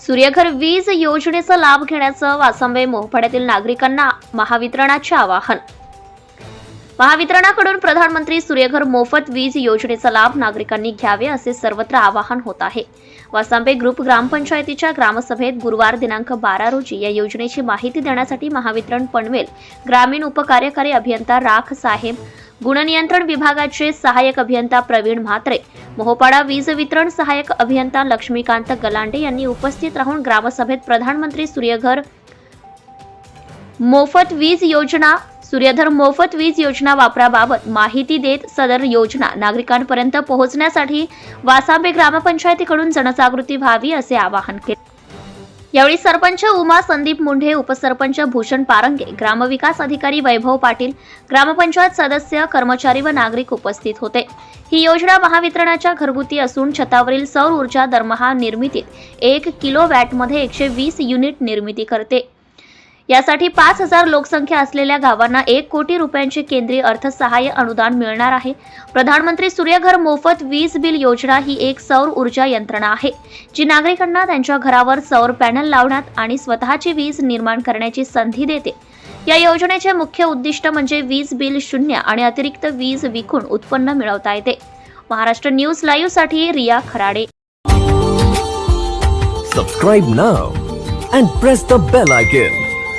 सूर्यघर वीज योजनेचा लाभ घेण्याचं वासंबे मोहपाड्यातील नागरिकांना महावितरणाचे आवाहन. महावितरणाकडून प्रधानमंत्री सूर्यघर मोफत वीज योजनेचा लाभ नागरिकांनी घ्यावे असे सर्वत्र आवाहन होत आहे. वासांबे ग्रुप ग्रामपंचायतीच्या ग्रामसभेत गुरुवार दिनांक बारा रोजी या योजनेची माहिती देण्यासाठी महावितरण पनवेल ग्रामीण उपकार्यकारी अभियंता राख साहेब गुणनियंत्रण विभागाचे सहाय्यक अभियंता प्रवीण म्हात्रे मोहपाडा वीज वितरण सहाय्यक अभियंता लक्ष्मीकांत गलांडे यांनी उपस्थित राहून ग्रामसभेत प्रधानमंत्री सूर्यघर मोफत वीज योजना सूर्यधर मोफत वीज योजना वापराबाबत माहिती देत सदर योजना नागरिकांपर्यंत पोहोचण्यासाठी वासाबे ग्रामपंचायतीकडून जनजागृती व्हावी असे आवाहन केले. यावेळी सरपंच उमा संदीप मुंढे उपसरपंच भूषण पारंगे ग्रामविकास अधिकारी वैभव पाटील ग्रामपंचायत सदस्य कर्मचारी व नागरिक उपस्थित होते. ही योजना महावितरणाच्या घरगुती असून छतावरील सौर ऊर्जा दरमहा निर्मितीत एक किलो वॅटमध्ये एकशे वीस युनिट निर्मिती करते. यासाठी पाच हजार लोकसंख्या असलेल्या गावांना एक कोटी रुपयांची केंद्रीय अर्थसहाय्य अनुदान मिळणार आहे. प्रधानमंत्री सूर्यघर मोफत वीज बिल योजना ही एक सौर ऊर्जा यंत्रणा आहे जी नागरिकांना त्यांच्या घरावर सौर पॅनल लावण्यात आणि स्वतःची वीज निर्माण करण्याची संधी देते. या योजनेचे मुख्य उद्दिष्ट म्हणजे वीज बिल शून्य आणि अतिरिक्त वीज विकून उत्पन्न मिळवता येते. Maharashtra news लाईव्हसाठी Riya Kharade. Subscribe now and press the bell icon